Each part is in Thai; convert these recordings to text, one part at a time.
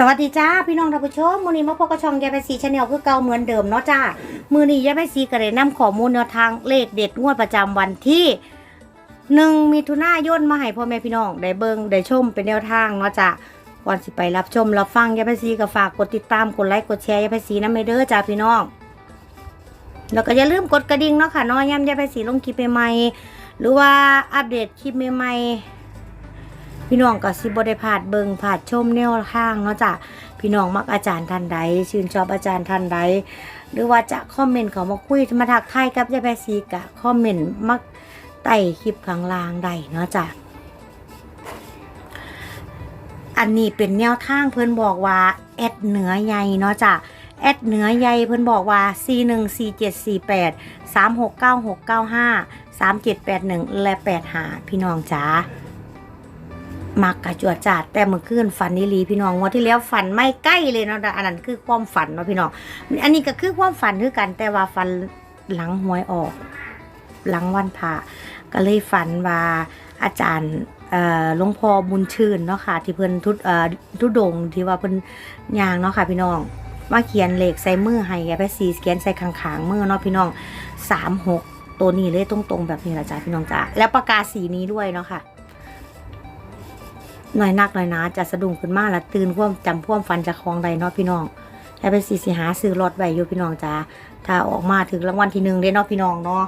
สวัสดีจ้าพี่น้องท่านผู้ชมมือนี้มาพบกับช่องยายไปสีชาแนลคือเก่าเหมือนเดิมเนาะจ้ามือนี้ยายไปสีก็ได้นำข้อมูลแนวทางเลขเด็ดงวดประจำวันที่หนึ่งมิถุนายนมาให้พ่อแม่พี่น้องได้เบิงได้ชมเป็นแนวทางเนาะจ้าก่อนสิไปรับชมรับฟังยายไปสีก็ฝากกดติดตามกดไลค์กดแชร์ยายไปสีน้ำไม่เด้อจ้าพี่น้องแล้วก็อย่าลืมกดกระดิ่งเนาะค่ะนาะย้ำยายไปสีลงคลิปใหม่หรือว่าอัปเดตคลิปใหม่ พี่น้องก็สิบ่ได้พลาดเบิงพลาดชมแนวทางเนาะจ้ะพี่น้องมักอาจารย์ท่านใด ชื่นชอบอาจารย์ท่านใด หรือว่าจะคอมเมนต์เขามาคุยมาทักทายกับยายแพรซีกะคอมเมนต์มักไต่คลิปข้างล่างได้เนาะจ้ะอันนี้เป็นแนวทางเพิ่อนบอกว่าแอดเหนือใหญ่เนาะจ้ะแอดเหนือใหญ่เพิ่อนบอกว่า c 1 4 7 4 8 3 6 9 6 9 5 3 7 8 1 และ8หาพี่น้องจ๋า มักกะจวดจาดแต่เมื่อคืนฝันนี่ลีพี่น้องงวันที่แล้วฝันไม่ใกล้เลยเนาะแต่อันนั้นคือความฝันเนาะพี่น้องอันนี้ก็คือความฝันคือกัน แต่ว่าฝันหลังหวยออก หลังวันพระก็เลยฝันว่าอาจารย์เอ่อหลวงพ่อบุญชื่นเนาะค่ะ ที่เพิ่นทุดเอ่อทุดงที่ว่าเพิ่นยางเนาะค่ะ พี่น้องมาเขียนเหลขใส่มือให้แกไปสีเขียนใส่ขางๆมือเนาะพี่น้องสามหกตัวนี้เลยตรงๆแบบนี้ละจ้ะพี่น้องจ้ะแล้วปากกาสีนี้ด้วยเนาะค่ะ หน่อยนักหน่อยนะจะสะดุ้งขึ้นมาแล้วตื่นพ่วมจำพ่วมฟันจะคลองใดเนาะพี่น้องให้ไปสีสิหาซื้อรถไว้อยู่พี่น้องจ้าถ้าออกมาถึงรางวัลที่หนึ่งเด้เนาะพี่น้องเนาะ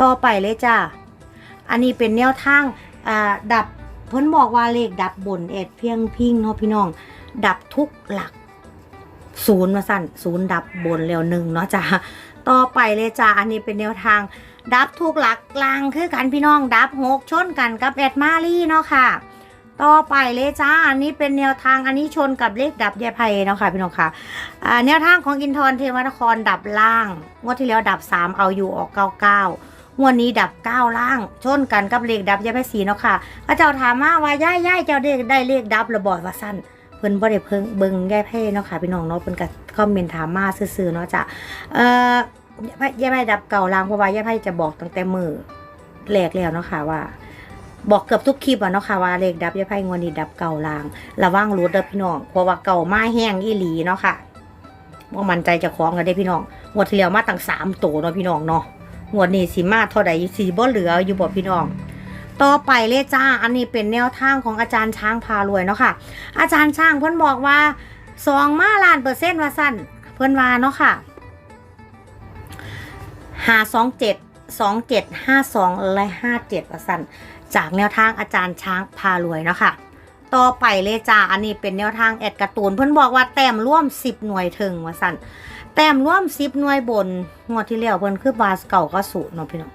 ต่อไปเลยจ้าอันนี้เป็นแนวทางอ่าดับเพิ่นบอกว่าเลขดับบนเอ็ดเพียงพิงเนาะพี่น้อง ดับทุกหลักศูนย์มาสั่นศูนย์ดับบนแล้วหนึ่งเนาะจ้าต่อไปเลยจ้าอันนี้เป็นแนวทาง ดับทุกหลักกลางคือกันพี่น้องดับหกชนกันกับแอดมารี่เนาะค่ะ ต่อไปเลยจ้าอันนี้เป็นแนวทางอันนี้ชนกับเลขดับยายไพเนาะค่ะพี่น้องค่ะอ่าแนวทางของอินทรเทวนครดับล่างงวดที่แล้วดับ 3 เอาอยู่ออก 99งวดนี้ดับ9ล่าง ชนกันกับเลขดับยายไพสีเนาะค่ะพระเจ้าถามมาว่าย่ายย่ายเจ้าได้ได้เลขดับระบอดว่าสั้นเพิ่นบ่ได้เพิ่งเบิ่งยายไพเนาะค่ะพี่น้องเนาะเพิ่นก็คอมเมนต์ถามมาซื่อๆเนาะจ้ะเอ่อ ย่าไพ่ดับเก่าลางเพราะว่าย่าไพ่จะบอกตั้งแต่มือแรกแล้วเนาะค่ะว่า บอกเกือบทุกคลิปอะเนาะค่ะว่าเลขดับย่าไพ่งวดนี้ดับเก่าลาง ระวังรูดเด้อพี่น้องเพราะว่าเก่ามาแห้งอีหลีเนาะค่ะว่ามันใจจะคล้องกันได้พี่น้องงวดที่แล้วมาตั้งสามตัวเนาะพี่น้องเนาะงวดนี้สีมาเท่าใดสีบ่เหลืออยู่บ่พี่น้องต่อไปเลยจ้า อันนี้เป็นแนวทางของอาจารย์ช้างพารวยเนาะค่ะ อาจารย์ช้างเพิ่นบอกว่าสองมาล้านเปอร์เซ็นต์ว่าสั้นเพิ่นว่าเนาะค่ะ ห้าสองเจ็ดสองเจ็ดห้าสองและห้าเจ็ดสันจากแนวทางอาจารย์ช้างพารวยเนาะค่ะต่อไปเลยจ้า อันนี้เป็นแนวทางแอดการ์ตูน เพิ่นบอกว่าแต้มร่วมสิบหน่วยถึงว่าสันแต้มร่วมสิบหน่วยบน งวดที่แล้วเพิ่นคือบาสเก่าก็สูตรเนาะพี่น้อง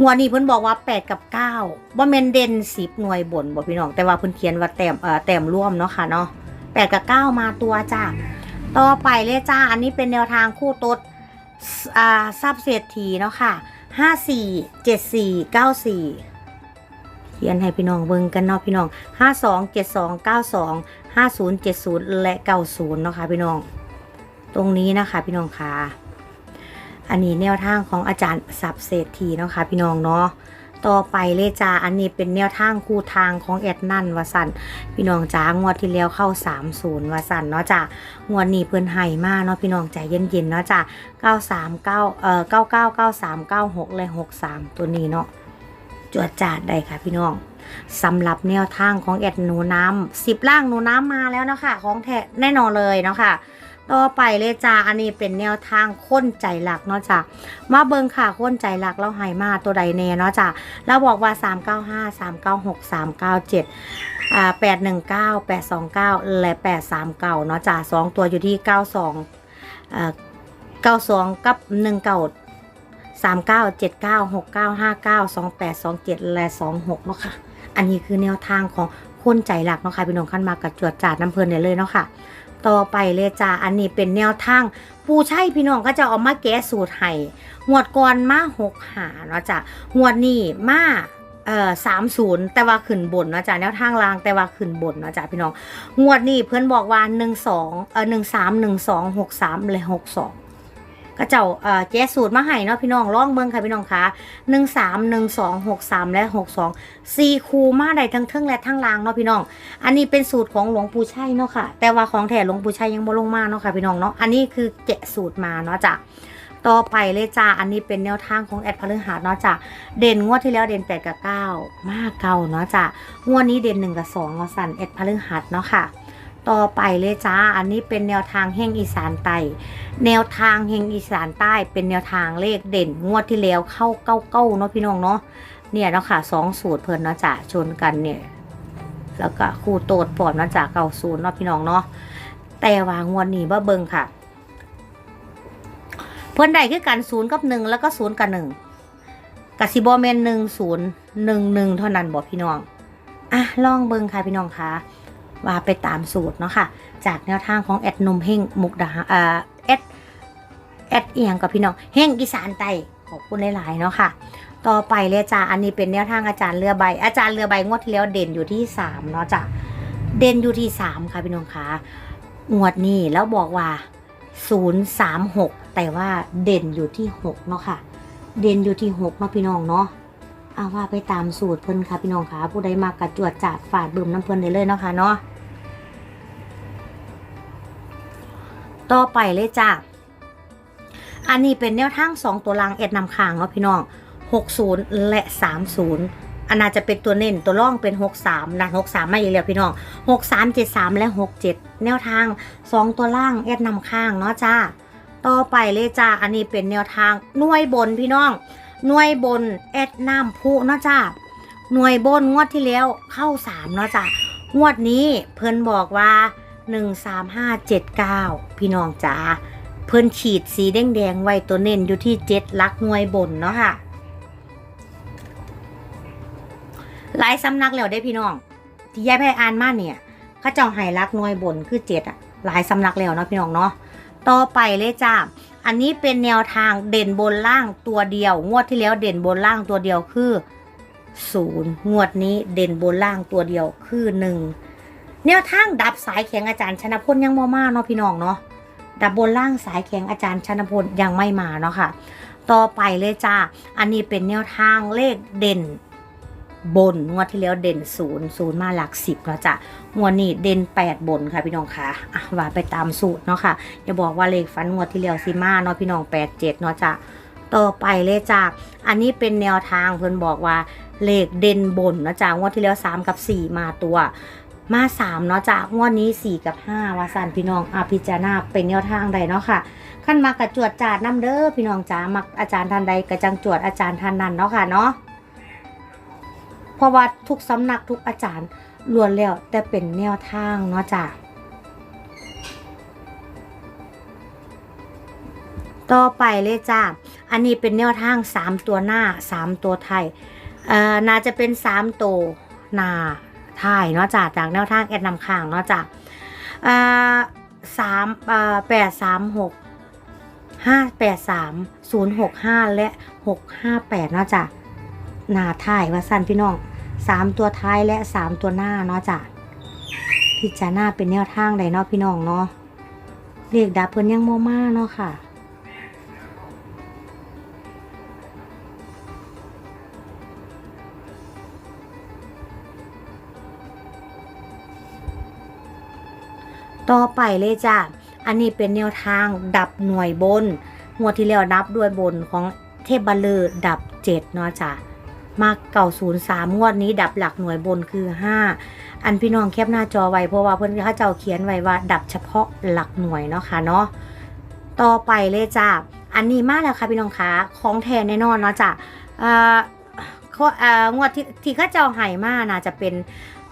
งวดนี้เพิ่นบอกว่าแปดกับเก้าว่าเมนเด่นสิบหน่วยบนบ่พี่น้อง แต่ว่าเพิ่นเขียนว่าแต้มเอ่อแต้มร่วมเนาะค่ะเนาะแปดกับเก้ามาตัวจ้า ต่อไปเลยจ้า อันนี้เป็นแนวทางคู่ตด อ่าทรัพย์เศรษฐีเนาะค่ะห้าสี่เจ็ดสี่เก้าสี่เขียนให้พี่น้องเบิ่งกันเนาะพี่น้องห้าสองเจ็ดสองเก้าสองห้าศูนย์เจ็ดศูนย์และเก้าศูนย์เนาะค่ะพี่น้อง ตรงนี้นะคะพี่น้องค่ะ อันนี้แนวทางของอาจารย์สับเศรษฐีเนาะค่ะพี่น้องเนาะ ต่อไปเลยจ้าอันนี้เป็นแนวทางคู่ทางของแอดนั่นวาสันพี่น้องจ้างวดที่แล้วเข้า 30วาสันเนาะจ้างวดนี้เพิ่นไห้มากเนาะพี่น้องใจเย็นๆเนาะจ้า939เอ่อ999396และ63 ตัวนี้เนาะจวดจาดได้ค่ะพี่น้องสำหรับแนวทางของแอดหนูน้ำสิบล่างหนูน้ำมาแล้วเนาะคะของแท้แน่นอนเลยเนาะค่ะ ต่อไปเลยจ้า อันนี้เป็นแนวทางค้นใจหลักเนาะจ้ามาเบิงค่ะค้นใจหลักแล้วไห้มาตัวใดแน่เนาะจ้าแล้วบอกว่า 395 396 397อ่า819 829และ839เนาะจ้าสองตัวอยู่ที่92อ่า92กับ19 39 79 69 59 28 27และ26เนาะค่ะ อันนี้คือแนวทางของคนใจหลักเนาะค่ะพี่น้องขั้นมากับจวดจาดน้ำเพลินได้เลยเนาะค่ะ ต่อไปเลยจ้าอันนี้เป็นแนวทางผู้ใช่พี่น้องก็จะเอามาแก้สูตรให้งวดก่อนมาหกหาเนาะจ้ะงวดนี้มาเอ่อสามศูนย์แต่ว่าขึ้นบนเนาะจ้ะแนวทางล่างแต่ว่าขึ้นบนเนาะจ้ะพี่น้องงวดนี้เพื่อนบอกว่าหนึ่งสองเอ่อหนึ่งสามหนึ่งสองหกสามเลยหกสอง ก็เจ้าเอ่อแจ้สูตรมาให้เนาะพี่น้องลองเบิ่งค่ะพี่น้องคะหนึ่งสามหนึ่งสองหกสามและหกสองสี่คูมาได้ทั้งเทิงและทั้งลางเนาะพี่น้อง อันนี้เป็นสูตรของหลวงปู่ชัยเนาะค่ะ แต่ว่าของแท้หลวงปู่ชัยยังบ่ลงมาเนาะค่ะพี่น้องเนาะอันนี้คือแกะสูตรมาเนาะจ้ะต่อไปเลยจ้า อันนี้เป็นแนวทางของแอดพฤหัสเนาะจ้ะเด่นงวดที่แล้วเด่นแปดกับเก้ามากเก่าเนาะจ้ะงวดนี้เด่นหนึ่งกับสองเนาะสันแอดพฤหัสเนาะค่ะ ต่อไปเลยจ้า อันนี้เป็นแนวทางแห่งอีสานใต้ แนวทางแห่งอีสานใต้เป็นแนวทางเลขเด่น งวดที่แล้วเข้าเก้าเก้าเนาะพี่น้องเนาะ เนี่ยเนาะค่ะสองสูตรเพิ่นเนาะจ้ะชนกันเนี่ย แล้วก็คู่โตดปอดมาจาเก่าศูนย์เนาะพี่น้องเนาะ แต่ว่างวดนี้บ่เบิ่งค่ะ เพิ่นได้คือกันศูนย์กับหนึ่งแล้วก็ศูนย์กับหนึ่งกสิบอแมนหนึ่งศูนย์หนึ่งหนึ่งเท่านั้นบอกพี่น้อง อะลองเบิ่งค่ะพี่น้องค่ะ ว่าไปตามสูตรเนาะค่ะ จากแนวทางของแอดนมเฮงมุกดาหารอ่าแอดแอดเอียงกับพี่น้องเฮงอีสานใต้ขอบคุณหลายๆเนาะค่ะ ต่อไปเลยจ้าอันนี้เป็นแนวทางอาจารย์เรือใบ อาจารย์เรือใบงวดที่แล้วเด่นอยู่ที่สามเนาะจ้ะเด่นอยู่ที่สามค่ะพี่น้องคะงวดนี้แล้วบอกว่าศูนย์สามหกแต่ว่าเด่นอยู่ที่หกเนาะค่ะ เด่นอยู่ที่หกเนาะพี่น้องเนาะ เอาว่าไปตามสูตรเพิ่นค่ะพี่น้องคะผู้ใดมากระจวดจาดฝาดบึมน้ำเพิ่นได้เลยเนาะค่ะเนาะต่อไปเลยจ้าอันนี้เป็นแนวทางสองตัวรางเอ็ดนำคางเนาะพี่น้อง60และ30อันน่าจะเป็นตัวเน้นตัวร่องเป็น 63นะ63มาอีกแล้วพี่น้อง 63 73 และ 67 แนวทาง 2 ตัวล่างเอ็ดนำข้างเนาะจ้า ต่อไปเลยจ้า อันนี้เป็นแนวทางหน่วยบนพี่น้อง หน่วยบนเอ็ดน้ำพุเนาะจ้าหน่วยบนงวดที่แล้วเข้า3เนาะจ้างวดนี้เพิ่นบอกว่า13579พี่น้องจ๋าเพิ่นขีดสีแดงๆไว้ตัวเน้นอยู่ที่เจ็ดลักหน่วยบนเนาะค่ะหลายสำนักแล้วได้พี่น้อง ที่ยายแพ้อ่านมาเนี่ยเขาเจ้าให้ลักหน่วยบนคือเจ็ดอะหลายสำนักแล้วเนาะพี่น้องเนาะ ต่อไปเลยจ้าอันนี้เป็นแนวทางเด่นบนล่างตัวเดียว งวดที่แล้วเด่นบนล่างตัวเดียวคือศูนย์งวดนี้เด่นบนล่างตัวเดียวคือหนึ่งแนวทางดับสายแข็งอาจารย์ชนะพลยังมอมาเนาะพี่น้องเนาะดับบนล่างสายแข็งอาจารย์ชนะพลยังไม่มาเนาะค่ะ ต่อไปเลยจ้าอันนี้เป็นแนวทางเลขเด่น บนงวดที่แล้วเด่นศูนย์ศูนย์มาหลักสิบเนาะจ้ะงวดนี้เด่นแปดบนค่ะพี่น้องค่ะอะว่าไปตามสูตรเนาะค่ะอย่าบอกว่าเลขฟันงวดที่แล้วซิมาเนาะพี่น้องแปดเจ็ดเนาะจ้ะต่อไปเลยจ้าอันนี้เป็นแนวทางเพิ่นบอกว่าเลขเด่นบนเนาะจ้ะงวดที่แล้วสามกับสี่มาตัวมาสามเนาะจ้ะงวดนี้สี่กับห้าวาสันพี่น้องอาพิจารณาเป็นแนวทางใดเนาะค่ะขั้นมากระจวดจาดน้ำเด้อพี่น้องจ้ามักอาจารย์ท่านใดกระจังจวดอาจารย์ท่านนั้นเนาะค่ะเนาะ เพราะว่าทุกสำนักทุกอาจารย์ล้วนแล้วแต่เป็นแนวทางเนาะจ้ะต่อไปเลยจ้า อันนี้เป็นแนวทางสามตัวหน้าสามตัวไทยเอ่อน่าจะเป็นสามตัวหน้าถ่ายเนาะจ้าจากแนวทางแอดนำข้างเนาะจากอ่าสามอ่าแปดสามหกห้าแปดสามศูนย์หกห้าและหกห้าแปดเนาะจ้า หน้าถ่ายว่าสั้นพี่น้องสามตัวท้ายและสามตัวหน้าเนาะจากพิจารณาเป็นแนวทางใดเนาะพี่น้องเนาะเรียกดับเพิ่นยังโมมาเนาะค่ะ ต่อไปเลยจ้าอันนี้เป็นแนวทางดับหน่วยบน งวดที่แล้วนับด้วยบนของเทพบัลเลอดับเจ็ดเนาะจ้ะ มาเก่าศูนย์สามงวดนี้ดับหลักหน่วยบนคือห้าอันพี่น้องแคปหน้าจอไว้เพราะว่าเพื่อนเขาเจ้าเขียนไว้ว่า ดับเฉพาะหลักหน่วยเนาะค่ะเนาะต่อไปเลยจ้าอันนี้มากแล้วค่ะพี่น้องคะของแทนแน่นอนเนาะจ้ะเอ่อเอ่องวดที่ที่ข้าเจ้าไห่มาน่าจะเป็น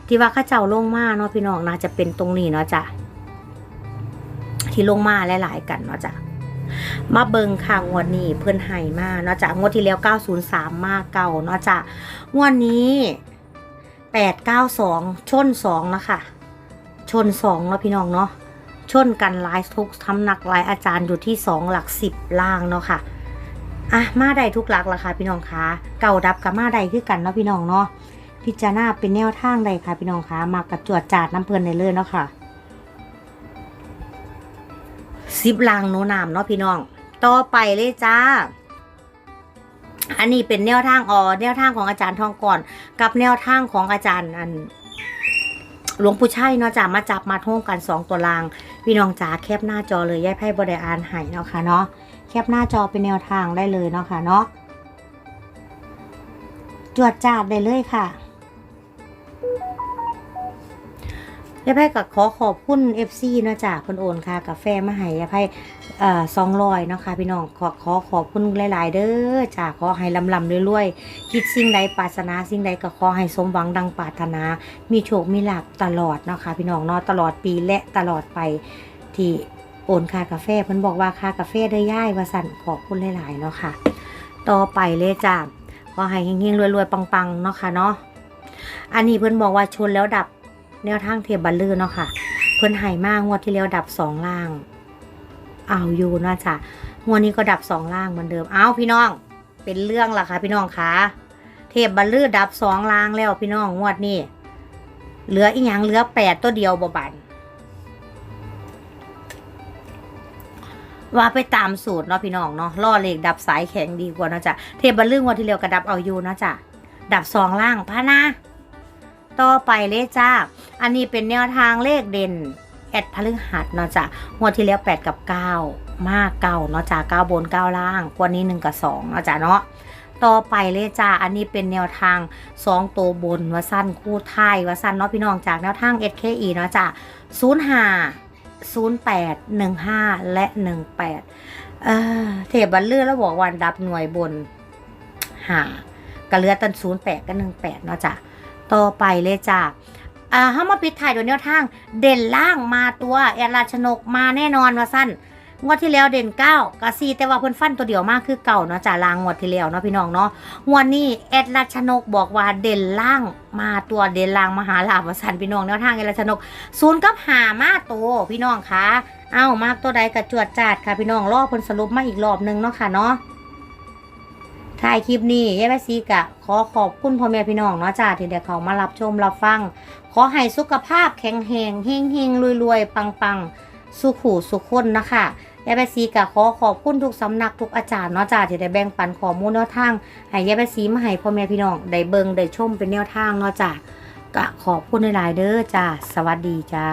ที่ว่าข้าเจ้าลงมาเนาะพี่น้องน่าจะเป็นตรงนี้เนาะจ้ะที่ลงมาหลาย ๆ กันเนาะจ้ะ มาเบิงค่ะงวดนี้เพื่อนไห้มาเนาะจ้ะงวดที่แล้ว 903 มาเก่าเนาะจ้ะงวดนี้ 892 ชน 2 นะคะ ชน2แล้วพี่น้องเนาะชนกันหลายทุกทำหนักหลายอาจารย์อยู่ที่ 2 หลัก 10 ล่างเนาะค่ะอะมาได้ทุกหลักละค่ะพี่น้องคะเก่าดับกับมาได้คือกันเนาะพี่น้องเนาะพิจารณาเป็นแนวทางใดค่ะพี่น้องคะมากระจวดจาดน้ำเพลินในเลยเนาะค่ะ สิบลางโนนามเนาะพี่น้อง ต่อไปเลยจ้า อันนี้เป็นแนวทางอ๋อแนวทางของอาจารย์ทองก่อน กับแนวทางของอาจารย์อันหลวงปู่ชัยเนาะจ้ามาจับมาท่งกันสองตัวราง พี่น้องจ๋าแคปหน้าจอเลยยายไพ่บไดอ่านให้เนาะค่ะเนาะแคปหน้าจอเป็นแนวทางได้เลยเนาะค่ะเนาะจวดจาดได้เลยค่ะ ยายไพ่ก็ขอขอบคุณ FC เนาะจ้าคนโอนค่ะกาแฟมาให้ยายไพ่สองร้อยเนาะค่ะพี่น้องขอขอขอบคุณหลาย ๆ เด้อจ้าขอให้ลำลำรวยๆ คิดสิ่งใดปรารถนาสิ่งใดก็ขอให้สมหวังดังปรารถนา มีโชคมีลาภตลอดเนาะค่ะพี่น้องเนาะตลอดปีและตลอดไปที่โอนค่ากาแฟเพิ่นบอกว่าค่ากาแฟได้ย่ายว่าสั่นขอบคุณหลาย ๆ เนาะค่ะ ต่อไปเลยจ้าขอให้เฮงๆรวยๆปังๆเนาะค่ะเนาะอันนี้เพิ่นบอกว่าชนแล้วดับ แนวทางเทพบัลลือเนาะค่ะ เพิ่นให้มากงวดที่แล้วดับสองล่างเอาอยู่เนาะจ้ะงวดนี้ก็ดับสองล่างเหมือนเดิมเอาพี่น้อง เป็นเรื่องละค่ะ พี่น้องคะเทพบัลลือดับสองล่างแล้วพี่น้องงวดนี้เหลืออีกอย่างเหลือแปดตัวเดียวบ่บันว่าไปตามสูตรเนาะพี่น้องเนาะล่อเหล็กดับสายแข็งดีกว่านะจ้ะเทปบัลลึงวันที่เร็วกระดับเอาอยู่เนาะจ้ะดับสองล่างพะนะ ต่อไปเลยจ้า อันนี้เป็นแนวทางเลขเด่นแอดพฤหัสเนาะจ้ะงวดที่แล้วแปดกับเก้ามากเก้าเนาะจ้ะเก้าบนเก้าล่างกว่านี้หนึ่งกับสองเนาะจ้ะเนาะต่อไปเลยจ้า อันนี้เป็นแนวทางสองตัวบนว่าสั้นคู่ไทายว่าสั้นเนาะพี่น้องจากแนวทาง SKE เนาะจ้ะศูนย์ห้าศูนย์แปดหนึ่งห้าและหนึ่งแปดเออเทพบัลเลือแล้วบอกวันดับหน่วยบนหากระเลือตันศูนย์แปดกับหนึ่งแปดเนาะจ้ะต่อไปเลยจ้า อ่าห้ามาปิดถ่ายโดยแนวทาง เด่นล่างมาตัวแอราชนกมาแน่นอนว่าสั้นงวดที่แล้วเด่นเก้ากะซีแต่ว่าเพิ่นฟันตัวเดียวมากคือเก่าเนาะจ่าลางงวดที่แล้วเนาะพี่น้องเนาะงวดนี้แอดราชนกบอกว่าเด่นล่างมาตัวเด่นล่างมหาลาภว่าสั้นพี่น้องแนวทางแอดราชนกศูนย์กับหามาตัวพี่น้องคะเอ้ามากตัวใดกระจวดจาดค่ะพี่น้องรอบเพิ่นสรุปมาอีกรอบนึงเนาะค่ะเนาะถ่ายคลิปนี้ยายแม่ซีกะขอขอบคุณพ่อแม่พี่น้องเนาะจ้าที่ได้เขามารับชมรับฟัง ขอให้สุขภาพแข็งแรงเฮงเฮงรวยรวยปังปังสุขูสุขคนนะคะยายแปซีกะขอขอบคุณทุกสำนักทุกอาจารย์เนาะจ้าที่ได้แบ่งปันข้อมูลแนวทางให้ยายแปซีมาให้พ่อแม่พี่น้องได้เบิงได้ชมเป็นแนวทางเนาะจ้ากะขอบคุณหลายๆเด้อจ้าสวัสดีจ้า